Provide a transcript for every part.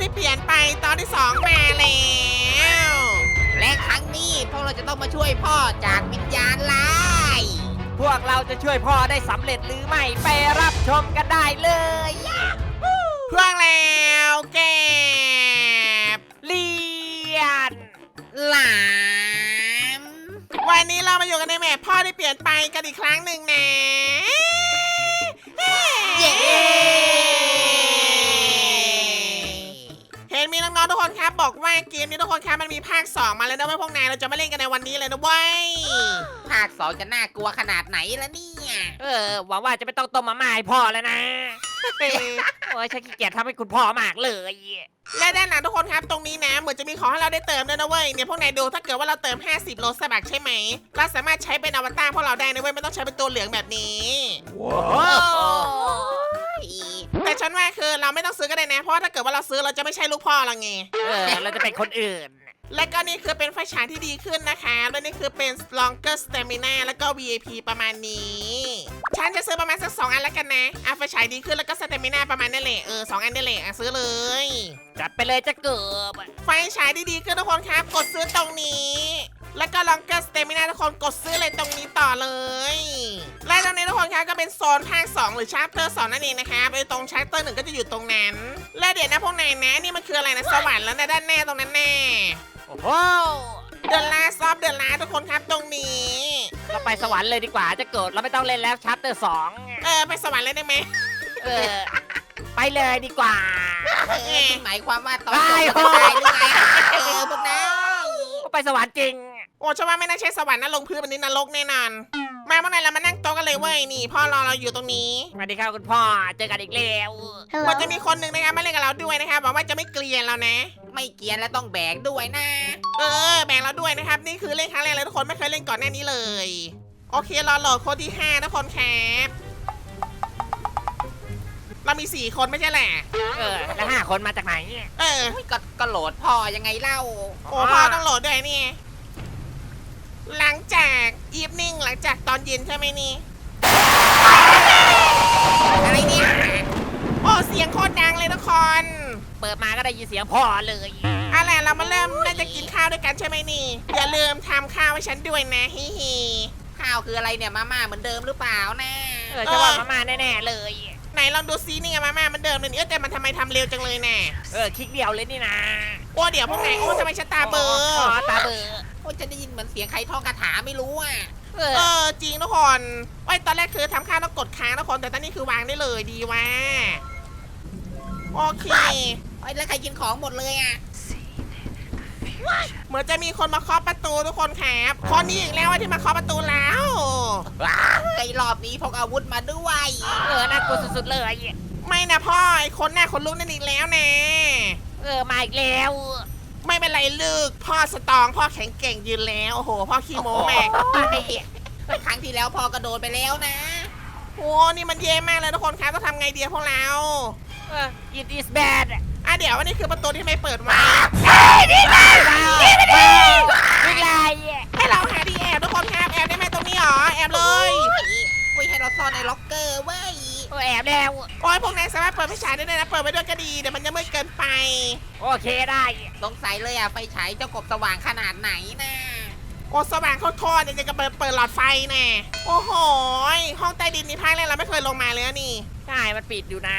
ที่เปลี่ยนไปตอนที่สองมาแล้ว และครั้งนี้พวกเราจะต้องมาช่วยพ่อจากวิญญาณร้าย พวกเราจะช่วยพ่อได้สำเร็จหรือไม่ไปรับชมกันได้เลยเพื่องแล้วเก็บเลียนหลามวันนี้เรามาอยู่กันในแมปพ่อที่เปลี่ยนไปกันอีกครั้งหนึ่งนะเย้ นมีน้องๆทุกคนครับบอกว่าเกมนี้ทุกคนครับมันมีภาค 2 มาแล้วนะเว้ยพวกนายเราจะมาเล่นกันในวันนี้เลยนะเว้ยภาคสองจะน่ากลัวขนาดไหนล่ะเนี่ย เออหวังว่าจะไม่ต้องต้มมาม่าให้พ่อแล้วนะ โอ้ยฉันขี้เกียจทำให้คุณพ่อมากเลย และด้านหลังทุกคนครับตรงนี้นะเหมือนจะมีของให้เราได้เติมด้วยนะเว้ยเนี่ยพวกนายดูถ้าเกิดว่าเราเติม 50 โลสบักใช่ไหมเราสามารถใช้เป็นอวตารพวกเราได้นะเว้ยไม่ต้องใช้เป็นตัวเหลืองแบบนี้โอ้แต้องซื้อก็ได้นะ เพราะว่าถ้าเกิดว่าเราซื้อเราจะไม่ใช่ลูกพ่อเราไง เออเราจะเป็นคนอื่น และก็นี่คือเป็นไฟฉายที่ดีขึ้นนะคะ และนี่คือเป็น longer stamina แล้วก็ VIP ประมาณนี้ ฉันจะซื้อประมาณสักสองอันแล้วกันนะอะไฟฉายดีขึ้นแล้วก็ stamina ประมาณนั่นแหละ เออสองอันนี่แหละอะซื้อเลย จัดไปเลยจะเกิบไฟฉายดีๆขึ้นทุกคนครับ กดซื้อตรงนี้แล้วก็ longer stamina ทุกคนกดซื้อเลยตรงนี้ต่อเลย และตรง นี้ทุกคนครับก็เป็นโซนภาค2หรือ chapter 2นั่นเองนะครับไอ้ตรง chapter หนึ่งก็จะอยู่ตรงนั้น และเดี๋ยวนะพวกนายนะนี่มันคืออะไรนะสวรรค์แล้วนะด้านหน้าตรงนั้นแน่โอ้โหเดอะลาซอฟเดอะลาทุกคนครับตรงนี้เราไปสวรรค์เลยดีกว่าจะเกิดเราไม่ต้องเล่นแล้วชัปเตอร์สองเออไปสวรรค์เลยได้ไหมเออไปเลยดีกว่าเออหมายความว่าตอนไปจบจะได้หรือไงเออพวกนายไปสวรรค์จริงโอ้ฉันว่าไม่น่าใช่สวรรค์นะลงพื้นแบบนี้นรกแน่นอน มาเมื่อไหร่เรามานั่งโต๊ะกันเลยเว้ยนี่พ่อรอเราอยู่ตรงนี้สวัสดีครับคุณพ่อเจอกันอีกแล้วว่าจะมีคนหนึ่งนะครับมาเล่นกับเราด้วยนะครับบอกว่าจะไม่เกลียนเรานะ ไม่เกรียนและต้องแบกด้วยนะ เออแบ่งเราด้วยนะครับ นี่คือเล่นครั้งแรกเลยทุกคนไม่เคยเล่นก่อนหน้านี้เลย โอเครอโหลดโค้ดที่5ทุกคนครับเรามี 4 คนไม่ใช่แหละ เออแล้วห้าคนมาจากไหนเออเฮ้ยก็ก็โหลดพ่อยังไงเล่า โอ้พ่อต้องโหลดด้วยนี่ หลังจากอีฟนิ่งหลังจากตอนเย็นใช่ไหมนี่ อะไรเนี่ย โอ้เสียงโคตรดังเลยทุกคน เปิดมาก็ได้ยินเสียงพ่อเลยอะไรเรามาเริ่มน่าจะกินข้าวด้วยกันใช่ไหมนี่ อย่าลืมทำข้าวให้ฉันด้วยนะฮิฮิข้าวคืออะไรเนี่ยมาม่าเหมือนเดิมหรือเปล่านะเออจะว่ามาม่าแน่ๆเลย ไหนลองดูซินี่ไงมาม่ามันเดิมเลยนี่เออแต่มันทำไมทำเร็วจังเลยแน่เออคลิกเดียวเลยนี่นะโอ้เดี๋ยวพวกไหนโอ้ทำไมฉันตาเบลออ๋อตาเบอร์โอ้ ยจะได้ยินเหมือนเสียงใครท่องคาถาไม่รู้อะเอเอออจริงทุกคนไอ้ยตอนแรกคือทำข้าวต้องกดค้างทุกคน แต่ตอนนี้คือวางได้เลยดีว่าโอเคโอ้ยแล้วใครกินของหมดเลยอะเหมือนจะมีคนมาเคาะประตูทุกคนครับคนนี้อีกแล้วอะที่มาเคาะประตูแล้ว ไอ้รอบนี้พกอาวุธมาด้วยเออน่ากลัวสุดๆเลย ไม่นะพ่อไอ้คนหน้าคนลุกนั่นอีกแล้วนะเออมาอีกแล้ว ไม่เป็นไรลูก พ่อสตรองพ่อแข็งเก่งยืนแล้ว โอ้โห พ่อขี้โม้แม่งครั้งที่แล้วพ่อกระโดดไปแล้วนะ โอ้นี่มันเย่มากเลยทุกคนครับต้องทำไงดีอะพวกเราเออ it is bad อะเดี๋ยววันนี้คือประตูที่ไม่เปิดไว้นี่ไงนี่ไงให้เราหาที่แอบทุกคนครับแอบได้ไหมตรงนี้หรอแอบเลยเฮ้ยให้เราซ่อนในล็อกเกอร์เว้ย โอ้แอบแล้ว โอ้ยพวกนายสามารถเปิดไฟฉายได้ด้วยนะ เปิดไว้ด้วยก็ดีเดี๋ยวมันจะมืดเกินไป โอเคได้สงสัยเลยอะไฟฉายเจ้ากบสว่างขนาดไหนนะโอ้สว่างโคตรๆเนี่ยจะกระเปิดเปิดหลอดไฟแน่โอ้โหยห้องใต้ดินนี่ภาคแรกเราไม่เคยลงมาเลยนะนี่ใช่มันปิดอยู่นะ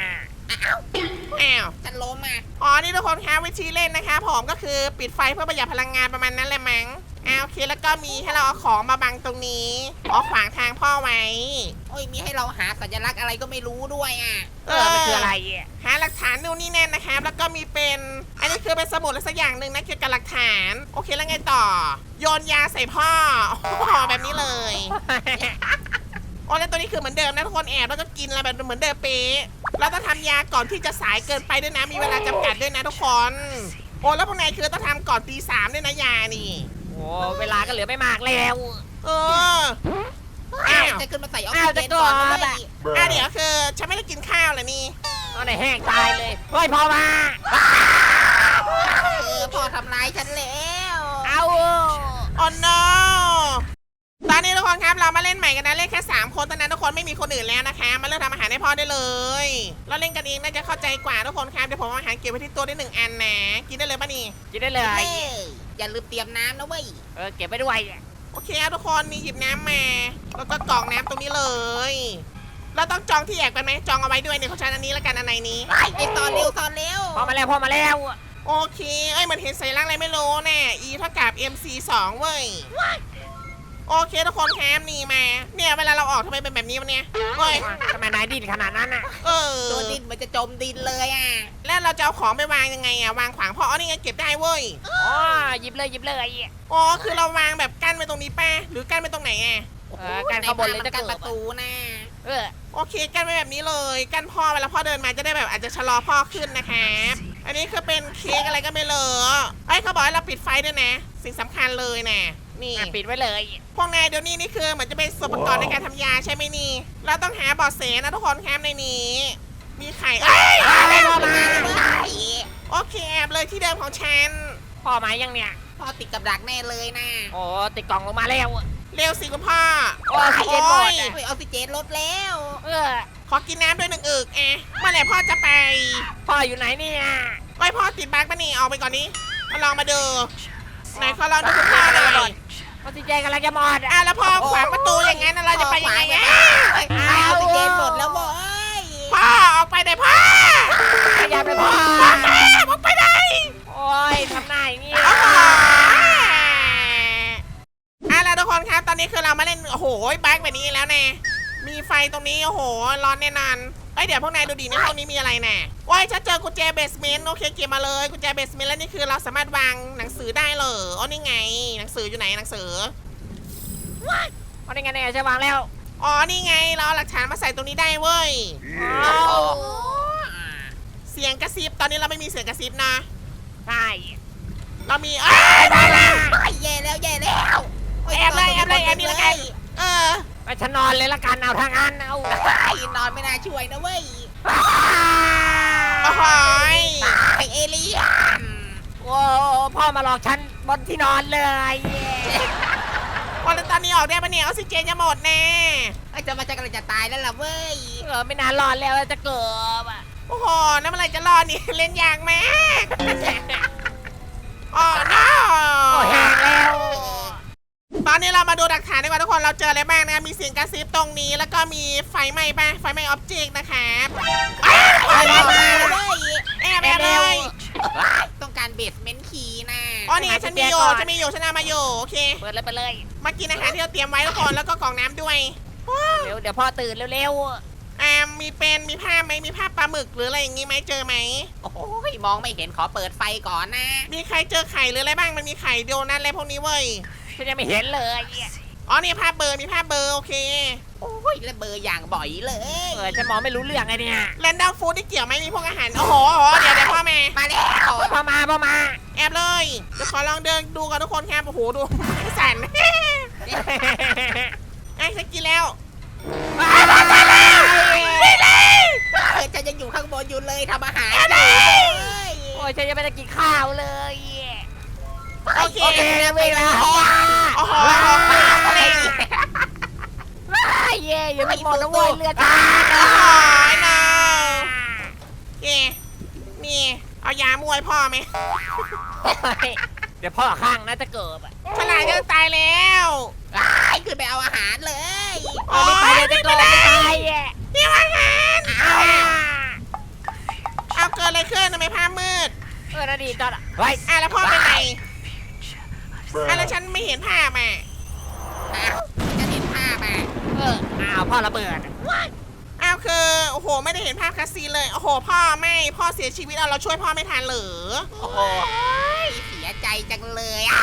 อ้าวฉันล้มอะอ๋อนี่ทุกคนคะวิธีเล่นนะคะ ผมก็คือปิดไฟเพื่อประหยัดพลังงานประมาณนั้นแหละมั้ง อ่าโอเคแล้วก็มีให้เราเอาของมาบังตรงนี้อ๋อขวางทางพ่อไว้ โอ้ยมีให้เราหาสัญลักษณ์อะไรก็ไม่รู้ด้วยอะเออมันคืออะไรอะหาหลักฐานนู่นนี่แน่นนะครับ แล้วก็มีเป็น อันนี้คือเป็นสมุดอะไรสักอย่างหนึ่งนะเกี่ยวกับหลักฐาน โอเคแล้วไงต่อ โยนยาใส่พ่อโอ้โหแบบนี้เลยโอ้แล้วตัวนี้คือเหมือนเดิมนะทุกคนแอบแล้วก็กินอะไรแบบเหมือนเดิมเป๊ะแล้วต้องทำยาก่อนที่จะสายเกินไปด้วยนะ มีเวลาจำกัดด้วยนะทุกคน โอ้แล้วพวกนายคือต้องทำก่อนตีสามด้วยนะยานี่ โอ้เวลาก็เหลือไม่มากแล้วเอออ้าอ้าววจะขึ้นมาใส่ออกอ้าซิวเจจะนก่อนก่อนด้วยอะเดี๋ยวคือฉันไม่ได้กินข้าวเลยนี่เอาในแห้งตายเลยเฮ้ยพอมาเออพ่อทำร้ายฉันแล้วเอาโอ้ no ตอนนี้ทุกคนคนครับเรามาเล่นใหม่กันนะเล่นแค่3คนตอนนั้นทุกคนไม่มีคนอื่นแล้วนะคะ มาเริ่มทำอาหารให้พ่อได้เลย เราเล่นกันเองน่าจะเข้าใจกว่าทุกคนครับเดี๋ยวผมเอาอาหารเก็บไว้ที่ตัวได้หนึ่งอันนะ กินได้เลยป่ะนี่กินได้เลเฮ้ยย อย่าลืมเตรียมน้ำนะเว้ย เออเก็บไปด้วยโอเคครับทุกคนนี่หยิบน้ำมา แล้วก็กรอกน้ำตรงนี้เลย เราต้องจองที่แอบกันไหมจองเอาไว้ด้วยเนี่ยเขาใช้อันนี้แล้วกันอันไหนนี้ ไอ้ตอนเร็วตอนเร็วพ่อมาแล้วพ่อมาแล้วโอเค เอ้ยมันเห็นสัญลักษณ์อะไรไม่รู้แน่ E เท่ากับ MC 2เว้ย โอเคทุกคนแคมนี่มา เนี่ยเวลาเราออกทำไมเป็นแบบนี้วะเนี่ยเฮ้ยทำไมนายดิ้นขนาดนั้นอะเออตัวดินมันจะจมดินเลยอะ แล้วเราจะเอาของไปวางยังไงอะวางขวางพ่ออ๋อนี่ไงเก็บได้เว้ยอ๋อหยิบเลยหยิบเลยอ๋อคือเราวางแบบกั้นไว้ตรงนี้ป้าหรือกั้นไว้ตรงไหนอะเออการเข้าบนเลยในจะภาพมันเกิกันดประตูนะเออโอเคกั้นไว้แบบนี้เลย กั้นพ่อเวลาพ่อเดินมาจะได้แบบอาจจะชะลอพ่อขึ้นนะครับอันนี้คือเป็นเค้กอะไรก็ไม่เลอะไอ้ยเขาบอกให้เราปิดไฟด้วยนะ สิ่งสำคัญเลยนะ นี่ อะปิดไว้เลย พวกนายเดี๋ยวนี้นี่คือเหมือนจะเป็นส่วนประกอบในการทำยาใช่ไหมนี่ เราต้องหาเบอดเสนะทุกคนครับในนี้ มีไข่เอ้ยอะไรมาโอเคแอบเลยที่เดิมของฉัน พ่อมายังเนี่ย พ่อติดกับดักแน่เลยนะโอ้ติดกล่องลงมาแล้ว เร็วสิคุณพ่อโอ้สิเจนหมดโอ้ยอะเฮ้ยออกซิเจนลดแล้วเออ ขอกินน้ำด้วยหนึ่งอึกแอะเมื่อไหร่พ่อจะไปพ่ออยู่ไหนเนี่ยไว้พ่อติดบั๊กปะนี่ออกไปก่อนนี้มาลองมาดูไหนขอลองดูคุณพ่อหน่อย ออกซิเจนกำลังจะหมดอะแล้วพ่อขวางประตูอย่างนั้นเราจะไปยังไงอะเฮ้ยออกซิเจนหมดแล้วเว้ยพ่อออกไปเดี๋ยพ่อขยับเลยพ่อพ่อแม่ออกไปไหนโอ้ยทำหน้าอย่างนี้โอ้โหอะแล้วทุกคนครับตอนนี้คือเรามาเล่นโอ้โหบั๊กแบบนี้แล้วแน่มีไฟตรงนี้โอ้โหร้อนแน่นอน อ้ยเดี๋ยวพวกนายดูดีในห้องนี้มีอะไรแน่โอ้ยฉันเจอกุญแจเบสเมนต์โอเคเก็บมาเลยกุญแจเบสเมนต์แล้วนี่คือเราสามารถวางหนังสือได้เลยอ๋อนี่ไง หนังสืออยู่ไหนหนังสือวันนี้ไงเนี่ยจะวางแล้วอ๋อนี่ไงเราเอาหลักฐานมาใส่ตรงนี้ได้เว้ยอ้าวเสียงกระซิบตอนนี้เราไม่มีเสียงกระซิบนะ ใช่เรามีเอ้ยได้แล้วเฮ้ยแย่แล้วแย่แล้วแอบเลยแอบเลยแอบนี่ละกันเออ ไปฉันนอนเลยละกันเอาทางอันเอาไอ้นอนไม่น่าช่วยนะเว้ยโอ้โหยไอเอเลี่ยนโอ้พ่อมาหลอกฉันบนที่นอนเลยวันแล้วตอนนี้ออกได้ปะเนี่ยออกซิเจนจะหมดแน่ไอ้จะมาจะกำลังจะตายแล้วล่ะเว้ยเออไม่นานรอดแล้วจะเกิดอะโอ้โหนั่นเมื่อไหรจะรอดนี่เล่นยากมากอ๋อ no โอ้แห้งแล้ว ตอนนี้เรามาดูหลักฐานดีกว่าทุกคนเราเจออะไรบ้างนะมีเสียงกระซิบตรงนี้ แล้วก็มีไฟไหม้ปะไฟไหม้ออบเจกต์นะครับอ้าวไอ้แอบมาเลยเว้ยแอบแอบเลยต้องการเบสเมนต์คีย์นะอ๋อนี่ไงฉันมีอยู่ฉันมีอยู่ฉันเอามาอยู่โอเคเปิดเลยไปเลยมากินอาหารที่เราเตรียมไว้ทุกคนแล้วก็กล่องน้ำด้วยเดี๋ยวเดี๋ยวพ่อตื่นเร็วอ่ามีเป็นมีภาพไหมมีภาพปลาหมึกหรืออะไรอย่างงี้ไหมเจอไหมโอ้ยมองไม่เห็นขอเปิดไฟก่อนนะ มีใครเจอไข่หรืออะไรบ้างมันมีไข่โดนัทอะไรพวกนี้เว้ยๆ ฉันยังไม่เห็นเลยอ๋อนี่ภาพเบอร์มีภาพเบอร์โอเค โอ้ยแล้วเบอร์อย่างบ่อยเลย เออฉันมองไม่รู้เรื่องไงเนี่ยแรนดอมฟู้ดที่เกี่ยวไหมมีพวกอาหาร โอ้โหโอ้โหเดี๋ยวเดี๋ยวพ่อแม่ มาแล้วพ่อมาพ่อมา แอบเลยเดี๋ยวขอลองเดินดูกันทุกคนครับโอ้โหดูสั่นไอ้ฉันกินแล้วไม่เลยเออจะยังอยู่ข้างบนอยู่เลยทำอาหารแอบเลยโอ้ยฉันยังไม่ได้กินข้าวเลย โอเคโอเควิ่งแล้วโอ้โหเย่ยังไม่หมดนะเว้ยเลือดฉันโอ้ย no โอเคนี่เอายามวยพ่อไหมเดี๋ยวพ่อข้างน่าจะเกิดอะฉลาดจะตายแล้วไอ้ขึ้นไปเอาอาหารเลยเออรีบไปเลยจะเกิดไม่ตายอะนี่อาหารอ้าเอาเกิดอะไรขึ้นทำไมภาพมืดเออนาดีจอดอะเฮ้ยอะแล้วพ่อเป็นไง อะแล้วฉันไม่เห็นภาพอะอ้าวจะเห็นภาพอะเอออ้าวพ่อระเบิด อ้าวคือโอ้โห ไม่ได้เห็นภาพคัสซีนเลยโอ้โห พ่อไม่พ่อเสียชีวิตเอาเราช่วยพ่อไม่ทันเหรอโอ้โหเสียใจจังเลยอะ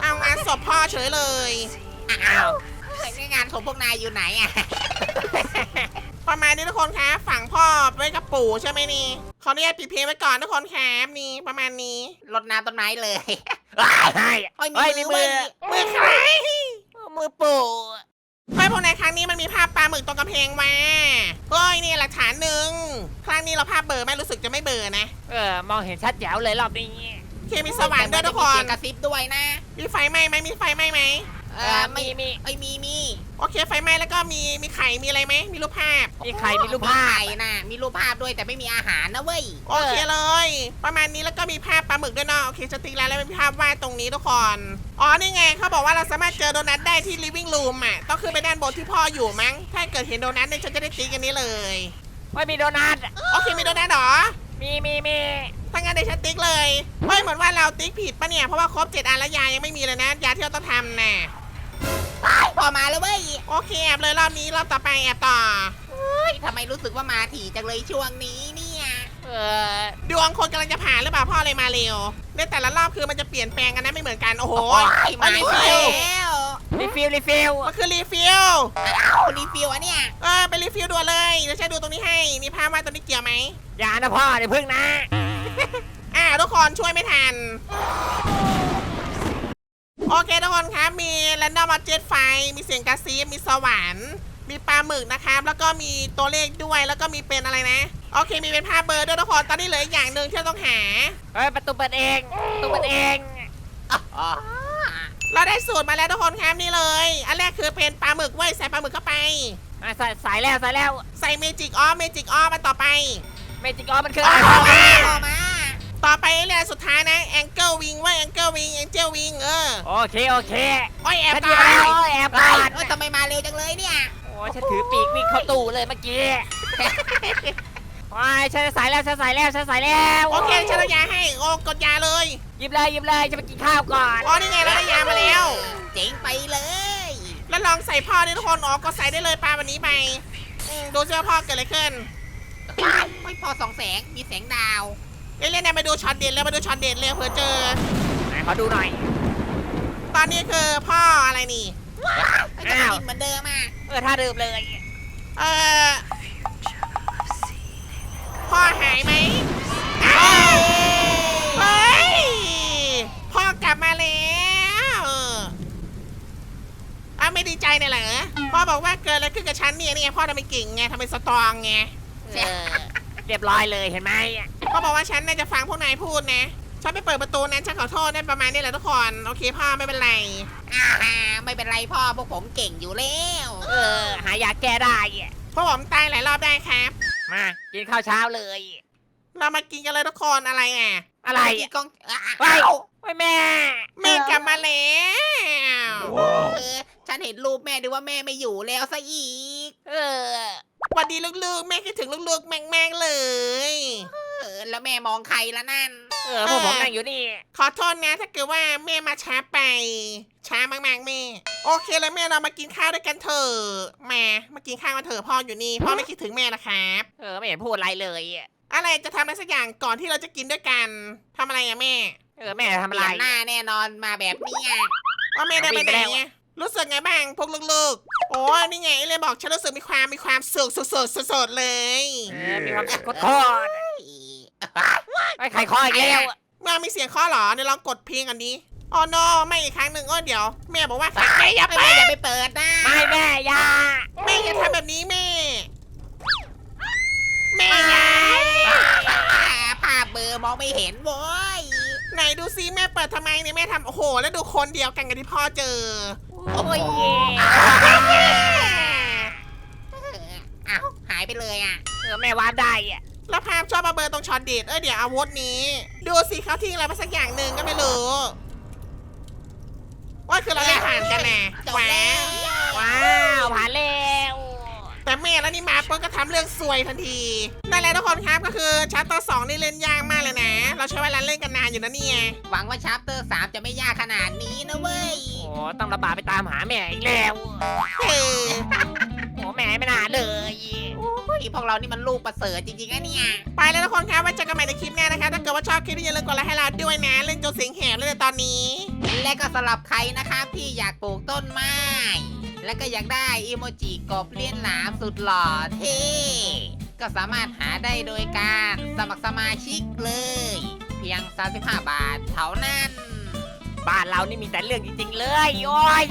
เอางานศพพ่อเฉยเลยอ้าวในงานของพวกนายอยู่ไหนอะประมาณนี้ทุกคนครับฝังพ่อไว้กับปู่ใช่ไหมนี่ ขออนุญาตปิดเพลงไว้ก่อนทุกคนครับนี่ประมาณนี้รดน้ำต้นไม้เลยใช่โอ้ยเฮ้ยมีมีมืมืออมือใครมือปู่เฮ้ยพวกในครั้งนี้มันมีภาพปลาหมึกตรงกำแพงมาเฮ้ยนี่หลักฐานหนึ่งครั้งนี้เราภาพเบลอร์ไหม่รู้สึกจะไม่เบลอร์นะเออ มองเห็นชัดแจ๋วเลยรอบนี้โอเคมีสว่างด้วยทุกคเสีนยงกระซิบด้วยนะ มีไฟไหม้ไหมมีไฟไหม้ไหมเอเอเอออไม่มีมีไอ้ยมีมี โอเคไฟไหม้แล้วก็มีมีไข่มีอะไรไหมมีรูปภาพ มีใครมีรูปภาพไข่นะ มีรูปภาพด้วยแต่ไม่มีอาหารนะเว้ยโอเคเลย ประมาณนี้แล้วก็มีภาพปลาหมึกด้วยเนาะโอเคสติ๊กแล้วแล้วมีภาพวาดตรงนี้ทุกคนอ๋อนี่ไงเขาบอกว่าเราสามารถเจอโดนัทได้ที่ living room อะต้องขึ้นไปด้านบนที่พ่ออยู่มั้ง ถ้าเกิดเห็นโดนัทเนี่ยฉันจะได้ติ๊กอันนี้เลย ไม่มีโดนัทโอเคมีโดนัทเหรอมีมีมีถ้างั้นเดี๋ยวฉันติ๊กเลยเฮ้ยเหมือนว่าเราติ๊กผิดปะเนี่ยเพราะว่าครบเจ็ดอันแล้วยายังไม่มีเลยนะยาที่เราต้องทำน่ะ พอมาแล้วเว้ยโอเคแอบเลยรอบนี้รอบต่อไปแอบต่อเฮ้ยทำไมรู้สึกว่ามาถี่จังเลยช่วงนี้เนี่ยเออดวงคนกำลังจะผ่านหรือเปล่าพ่อเลยมาเร็วในแต่ละรอบคือมันจะเปลี่ยนแปลงกันนะไม่เหมือนกันโอ้โหโอ้ยมารีแลฟิล้วรีฟิลรีฟิลมันคือรีฟิลเอารีฟิวอะเนี่ยเออไปรีฟิลด่วนเลยเดี๋ยวฉันดูตรงนี้ให้มีภาพว่าตรงนี้เกี่ยวไหมอย่านะพ่อเดี๋ยวพึ่งนะอ่าทุกคนช่วยไม่ทัน โอเคทุกคนครับมีแรนดอมอ b เจ t ไฟ มีเสียงกระซิบมีสวรรค์มีปลาหมึกนะครับแล้วก็มีตัวเลขด้วยแล้วก็มีเป็นอะไรนะ โอเคมีเป็นภาพเบอร์ด้วยทุกคนตอนนี้เหลืออีกอย่างหนึ่งที่เราต้องหา เฮ้ยประตูเปิดเองประตูเปิดเองอ๋อเราได้สูตรมาแล้วทุกคนครับนี่เลย อันแรกคือเป็นปลาหมึกเว้ยใส่ปลาหมึกเข้าไป อะใส่สายแล้วสายแล้วใส่เมจิกออฟเมจิกออฟมาต่อไป เมจิกออมันคืออ๋อะอไรพ่อมาพอมา ต่อไปเรื่องสุดท้ายนะแองเกิลวิงว่าแองเกิลวิงแองเจิลวิงเออโอเคโอเคโอ้ยแอบฉันตาเดียวแล้วยโอ้ยแอบเฮ้ก่ยอนเอ้ยทำไมมาเร็วจังเลยเนี่ย โอ้ยฉันถือปีกวิ่งเข้าตู้เลยเมื่อกี้ว้ายฉันจะสายแล้วฉันสายแล้วฉันสายแล้วโอเคฉันเอายาให้โอ้กดยาเลยหยิบเลยหยิบเลยจะไปกินข้าวก่อนอ๋อนี่ไงเราได้ยามาแล้ว เจ๋งไปเลย แล้วลองใส่พ่อนี่ทุกคนอ๋อก็ใส่ได้เลยปลาวันนี้ไปอืมดูเสื้อพ่อเกิดอะไรขึ้นไม่พอสองแสง มีแสงดาว เล่นๆเนี่ยมาดูช็อตเด็ดแล้วมาดูช็อตเด็ดเลยเผื่อเจอ ไหนขอดูหน่อย ตอนนี้คือพ่ออะไรนี่ไม่จะอ้าว กินเหมือนเดิมอะเออถ้าดื่มเลย เออพ่อหายไหมอ้าวเฮ้ยพ่อกลับมาแล้วอ้าวไม่ดีใจเนี่ยเหรอพ่อบอกว่าเกิดอะไรขึ้นกับฉันเนี่ยเนี่ยพ่อทำไมเก่งไงทำไมสตรองไงเออเรียบร้อยเลยเห็นไหม พ่อบอกว่าฉันน่าจะฟังพวกนายพูดนะ ฉันไม่เปิดประตูนั้นฉันขอโทษได้ประมาณนี้แหละทุกคน โอเคพ่อไม่เป็นไร อ่าไม่เป็นไรพ่อพวกผมเก่งอยู่แล้ว เออ หายาแก้ได้อะเพราะผมตายหลายรอบได้ครับ มากินข้าวเช้าเลย เรามากินกันเลยทุกคนอะไรอะอะไรอีอะกกองอ้าเฮ้ยวอ้าวเฮ้ยแม่ แม่กลับมาแล้วเออฉันเห็นรูปแม่ดูว่าแม่ไม่อยู่แล้วซะอีก เออ สวัสดีลูกๆ แม่คิดถึงลูกๆแม่งๆเลยเออแล้วแม่มองใครละนั่น เออพวกผมนั่งอยู่นี่ ขอโทษนะถ้าเกิดว่าแม่มาช้าไป ช้ามากๆแม่ โอเคเลยแม่เรามากินข้าวด้วยกันเถอะแม่มากินข้าวกันเถอะพ่ออยู่นี่พ่อไม่คิดถึงแม่นะครับ เออไม่เห็นพูดอะไรเลยอะอะไรจะทำอะไรสักอย่างก่อนที่เราจะกินด้วยกันทำอะไรอะแม่เออแม่ทำเปอะไรลี่ยนหน้าแน่นอนมาแบบเนี้ยว่าแม่ได้ไปวิ่งไหไปนแล้วอะรู้สึกไงบ้างพวกลูกๆ โอ้ยนี่ไงไอเลยบอกฉันรู้สึกมีความมีความสุขสุดๆสุดๆเลย เออมีความสุขโคตร ไอ้ยใครคออีกแล้วอะมามีเสียงข้อเหรอเดี๋ยวลองกดเพลงอันนี้อ๋อ no ไม่อีกครั้งหนึ่งโอ้เดี๋ยว แม่บอกว่าแม่อย่าไม่ไปแม่อย่าไปเปิดนะไม่แม่อยาแม่อย่าทำแบบนี้แม่ แม่อย่าอ่าภาพเบลอร์มองไม่เห็นโว้ยไหนดูซิแม่เปิดทำไมเนี่ยแม่ทำโอ้โห แล้วดูคนเดียวกันกับที่พ่อเจอ โอ้ยเอออ้าวหายไปเลยอะ เออแม่วาร์ปได้อะ แล้วภาพชอบมาเบอร์ตรงช็อตเด็ดเอ้ยเดี๋ยวอาวุธนี้ ดูสิเขาทิ้งอะไรมาสักอย่างหนึ่งก็ไม่รู้ว่าคือเราได้ผ่านกันนะจบว้าแล้ววว้าวผ่านแล้วแต่แม่แล้วนี่มาปุ๊บก็ทำเรื่องซวยทันทีนั่นแหละทุกคนครับก็คือชัตเตอร์สองนี่เล่นยากมากเลยนะ เราใช้เวลาเล่นกันนานอยู่นะเนี่ยหวังว่าชาร์ปเตอร์สามจะไม่ยากขนาดนี้นะเว้ยโอ้ต้องระบาดไปตามหาแม่อีกแล้วเฮ้ยโอ้แม่ไม่น่าเลยโอ้ย พวกเรานี่มันลูกประเสริฐจริงๆนะเนี่ย ไปแล้วทุกคนครับไว้เจอกันใหม่ในคลิปหน้านะคะถ้าเกิดว่าชอบคลิปนี้อย่าลืมกดไลค์ให้เราด้วยนะเล่นจนเสียงแหบเลยตอนนี้ และก็สำหรับใครนะครับที่อยากปลูกต้นไม้ และก็อยากได้อีโมจิกบเลี้ยนหลามสุดหล่อเท่ก็สามารถหาได้โดยการสมัครสมาชิกเลย เพียง 35 บาทเท่านั้น บ้านเรานี่มีแต่เรื่องจริงๆเลย โอ้ย